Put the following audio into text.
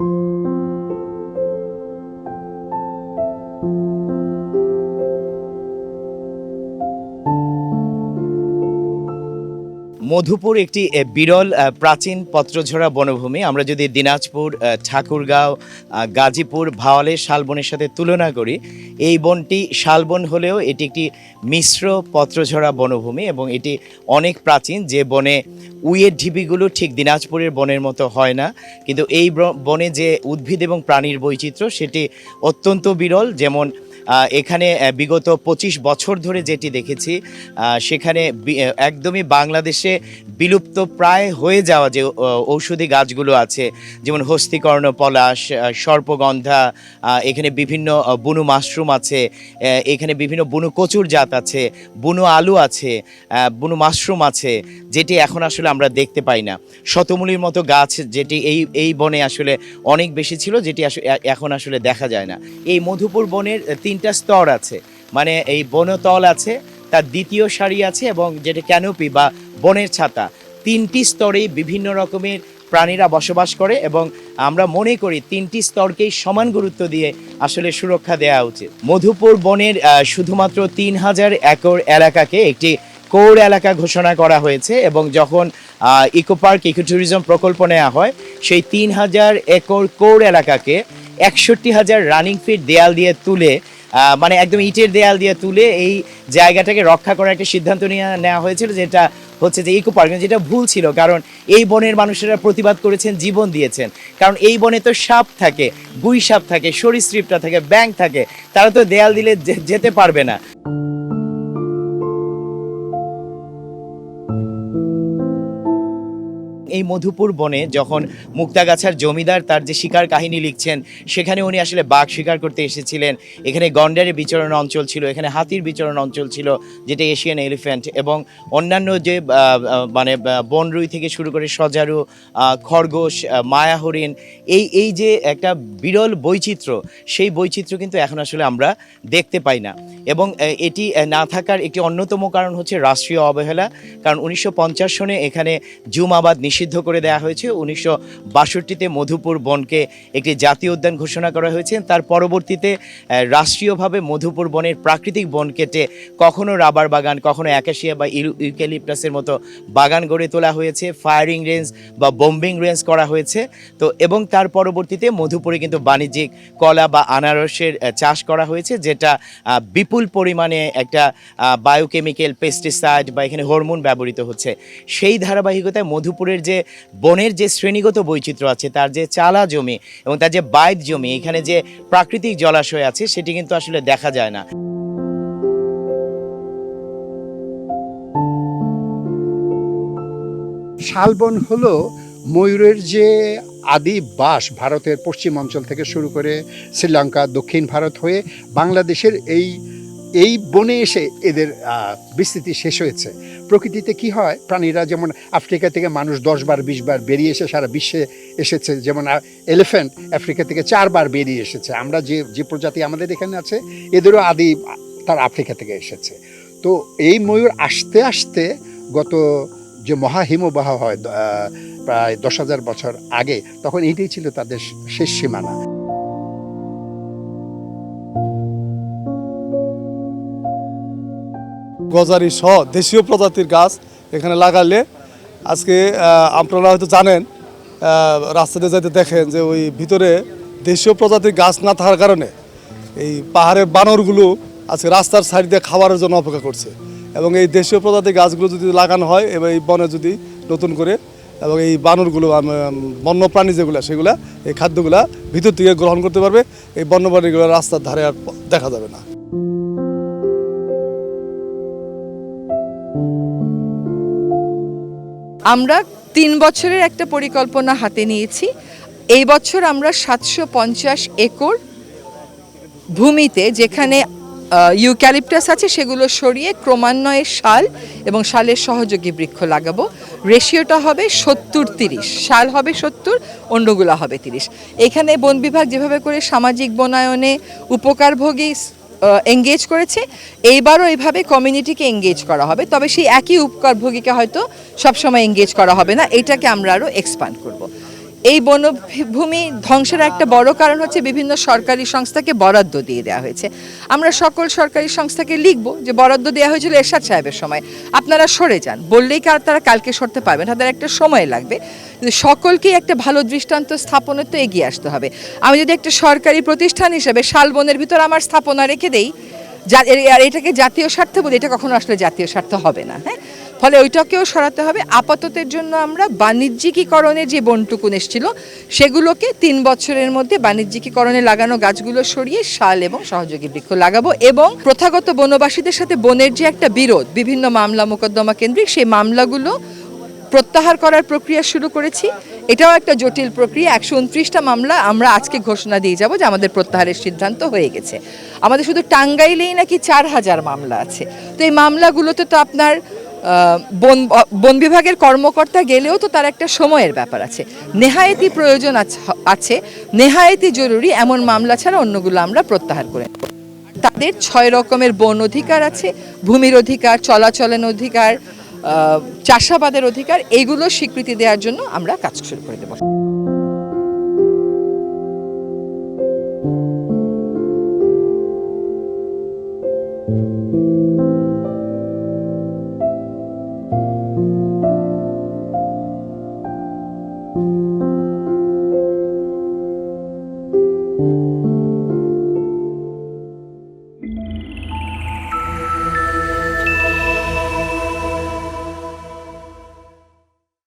thank you Madhupur একটি বিরল প্রাচীন পত্রঝরা বনভূমি। আমরা যদি দিনাজপুর ঠাকুরগাঁও গাজীপুর ভাওয়ালের শালবনের সাথে তুলনা করি, এই বনটি শালবন হলেও এটি একটি মিশ্র পত্রঝরা বনভূমি এবং এটি অনেক প্রাচীন। যে বনে উইয়ের ঢিবিগুলো ঠিক দিনাজপুরের বনের মতো হয় না। কিন্তু এই বনে যে উদ্ভিদ এবং প্রাণীর বৈচিত্র্য, সেটি অত্যন্ত বিরল। যেমন এখানে বিগত পঁচিশ বছর ধরে যেটি দেখেছি সেখানে একদমই বাংলাদেশে বিলুপ্ত প্রায় হয়ে যাওয়া যে ঔষধি গাছগুলো আছে যেমন হস্তিকর্ণ পলাশ সর্পগন্ধা এখানে বিভিন্ন বুনো মাশরুম আছে এখানে বিভিন্ন বুনো কচুর জাত আছে বুনো আলু আছে বুনো মাশরুম আছে যেটি এখন আসলে আমরা দেখতে পাই না। শতমূলির মতো গাছ যেটি এই এই বনে আসলে অনেক বেশি ছিল যেটি এখন আসলে দেখা যায় না। এই মধুপুর বনের আহ, তিনটা স্তর আছে। মানে এই বনতল আছে, তার দ্বিতীয় সারি আছে এবং যেটা ক্যানোপি বা বনের ছাতা। তিনটি স্তরেই বিভিন্ন রকমের প্রাণীরা বসবাস করে এবং আমরা মনে করি তিনটি স্তরকেই সমান গুরুত্ব দিয়ে আসলে সুরক্ষা দেওয়া উচিত। মধুপুর বনের শুধুমাত্র তিন হাজার একর এলাকাকে একটি কোর এলাকা ঘোষণা করা হয়েছে এবং যখন ইকো পার্ক ইকো ট্যুরিজম প্রকল্প নেওয়া হয়, সেই তিন হাজার একর কোর এলাকাকে একষট্টি হাজার রানিং ফিট দেয়াল দিয়ে তুলে মানে একদম ইটের দেয়াল দিয়ে তুলে এই জায়গাটাকে রক্ষা করার একটা সিদ্ধান্ত নিয়ে নেওয়া হয়েছিল যেটা হচ্ছে যে ইকো পার্ক। যেটা ভুল ছিল, কারণ এই বনের মানুষেরা প্রতিবাদ করেছেন, জীবন দিয়েছেন। কারণ এই বনে তো সাপ থাকে, গুই সাপ থাকে, সরীসৃপটা থাকে ব্যাংক থাকে, তারা তো দেয়াল দিলে যেতে পারবে না। এই মধুপুর বনে যখন মুক্তাগাছার জমিদার তার যে শিকার কাহিনী লিখছেন, সেখানে উনি আসলে বাঘ শিকার করতে এসেছিলেন। এখানে গন্ডারের বিচরণ অঞ্চল ছিল, এখানে হাতির বিচরণ অঞ্চল ছিল, যেটা এশিয়ান এলিফ্যান্ট এবং অন্যান্য যে মানে বনরুই থেকে শুরু করে সজারু খরগোশ মায়া হরিণ এই এই যে একটা বিরল বৈচিত্র্য, সেই বৈচিত্র্য কিন্তু এখন আসলে আমরা দেখতে পাই না। এবং এটি না থাকার একটি অন্যতম কারণ হচ্ছে রাষ্ট্রীয় অবহেলা, কারণ উনিশশো পঞ্চাশ সনে এখানে জুম আবাদ নিষিদ্ধ করে দেওয়া হয়েছে। উনিশশো বাষট্টিতে মধুপুর বনকে একটি জাতীয় উদ্যান ঘোষণা করা হয়েছে। তার পরবর্তীতে রাষ্ট্রীয়ভাবে মধুপুর বনের প্রাকৃতিক বন কেটে কখনো রাবার বাগান, কখনো একাশিয়া বা ইউ- ইউক্যালিপটাসের মতো বাগান গড়ে তোলা হয়েছে। ফায়ারিং রেঞ্জ বা বোম্বিং রেঞ্জ করা হয়েছে। তো, এবং তার পরবর্তীতে মধুপুরে কিন্তু বাণিজ্যিক কলা বা আনারসের চাষ করা হয়েছে, যেটা বিপুল পরিমাণে একটা বায়োকেমিক্যাল পেস্টিসাইড বা এখানে হরমোন ব্যবহৃত হচ্ছে। সেই ধারাবাহিকতায় মধুপুরের যে বনের যে শ্রেণীগত বৈচিত্র্য আছে, তার যে চালা জমি এবং তার যে বাইত জমি, এখানে যে প্রাকৃতিক জলাশয় আছে, সেটি কিন্তু আসলে দেখা যায় না। শালবন হলো ময়ূরের যে আদি বাস ভারতের পশ্চিম অঞ্চল থেকে শুরু করে শ্রীলঙ্কা, দক্ষিণ ভারত হয়ে বাংলাদেশের এই এই বনে এসে এদের বিস্তৃতি শেষ হয়েছে। প্রকৃতিতে কি হয়? প্রাণীরা যেমন আফ্রিকা থেকে মানুষ দশ বার বিশ বার বেরিয়ে এসে সারা বিশ্বে এসেছে, যেমন এলিফ্যান্ট আফ্রিকা থেকে চারবার বেরিয়ে এসেছে। আমরা যে যে প্রজাতি আমাদের এখানে আছে, এদেরও আদি তার আফ্রিকা থেকে এসেছে। তো এই ময়ূর আসতে আসতে গত যে মহাহিমবাহ হয় প্রায় দশ হাজার বছর আগে, তখন এটাই ছিল তাদের শেষ সীমানা। গজারি সহ দেশীয় প্রজাতির গাছ এখানে লাগালে আজকে আপনারা হয়তো জানেন রাস্তাতে যাইতে দেখেন যে ওই ভিতরে দেশীয় প্রজাতির গাছ না থাকার কারণে এই পাহাড়ের বানরগুলো আজকে রাস্তার সাইড দিয়ে খাবারের জন্য অপেক্ষা করছে। এবং এই দেশীয় প্রজাতির গাছগুলো যদি লাগানো হয় এবং এই বনে যদি নতুন করে এবং এই বানরগুলো আম, বন্যপ্রাণী যেগুলো সেগুলা এই খাদ্যগুলা ভিতর থেকে গ্রহণ করতে পারবে এই বন্যপ্রাণীগুলো রাস্তার ধারে আর দেখা যাবে না। আমরা তিন বছরের একটা পরিকল্পনা হাতে নিয়েছি। এই বছর আমরা সাতশো পঞ্চাশ একর ভূমিতে যেখানে ইউক্যালিপটাস আছে সেগুলো সরিয়ে ক্রমান্বয়ে শাল এবং শালের সহযোগী বৃক্ষ লাগাবো। রেশিওটা হবে সত্তর তিরিশ, শাল হবে সত্তর, অন্যগুলো হবে তিরিশ। এখানে বন বিভাগ যেভাবে করে সামাজিক বনায়নে উপকারভোগী এঙ্গেজ করেছে। এইবারও এইভাবে কমিউনিটিকে এঙ্গেজ করা হবে। তবে সেই একই উপকারভোগীকে হয়তো সবসময় এঙ্গেজ করা হবে না। এটাকে আমরা আরও এক্সপান্ড করব। এই বনভূমি ধ্বংসের একটা বড় কারণ হচ্ছে বিভিন্ন সরকারি সংস্থাকে বরাদ্দ দিয়ে দেওয়া হয়েছে। আমরা সকল সরকারি সংস্থাকে লিখব যে বরাদ্দ দেওয়া হয়েছিল এরশাদ সাহেবের সময়। আপনারা সরে যান। বললেই কার তারা কালকে সরতে পারবেন। তাদের একটা সময় লাগবে। সকলকেই একটা ভালো দৃষ্টান্ত স্থাপনের তো এগিয়ে আসতে হবে। আমি যদি একটা সরকারি প্রতিষ্ঠান হিসেবে শালবনের ভিতর আমার স্থাপনা রেখে দেই, যা- এটাকে জাতীয় স্বার্থ বলি, এটা কখনো আসলে জাতীয় স্বার্থ হবে না হ্যাঁ? ফলে ওইটাকেও সরাতে হবে। আপাততের জন্য আমরা বাণিজ্যিকীকরণের যে বনটুকুন এসেছিল, সেগুলোকে তিন বছরের মধ্যে বাণিজ্যিকীকরণে লাগানো গাছগুলো সরিয়ে শাল এবং সহযোগী বৃক্ষ লাগাবো এবং প্রথাগত বনবাসীদের সাথে বনের যে একটা বিরোধ, বিভিন্ন মামলা মোকদ্দমা কেন্দ্রিক, সেই মামলাগুলো প্রত্যাহার করার প্রক্রিয়া শুরু করেছি। এটাও একটা জটিল প্রক্রিয়া, একশো উনত্রিশটা মামলা আমরা আজকে ঘোষণা দিয়ে যাব যে আমাদের প্রত্যাহারের সিদ্ধান্ত হয়ে গেছে। আমাদের শুধু টাঙ্গাইলেই নাকি চার হাজার মামলা আছে। তো এই মামলাগুলোতে তো আপনার বন বন বিভাগের কর্মকর্তা গেলেও তো তার একটা সময়ের ব্যাপার আছে। নেহায়েতি প্রয়োজন আছ- নেহায়েতি জরুরি এমন মামলা ছাড়া অন্যগুলো আমরা প্রত্যাহার করে তাদের ছয় রকমের বন অধিকার আছে, ভূমির অধিকার, চলাচলের অধিকার চাষাবাদের অধিকার এইগুলো স্বীকৃতি দেওয়ার জন্য আমরা কাজ শুরু করে দেব।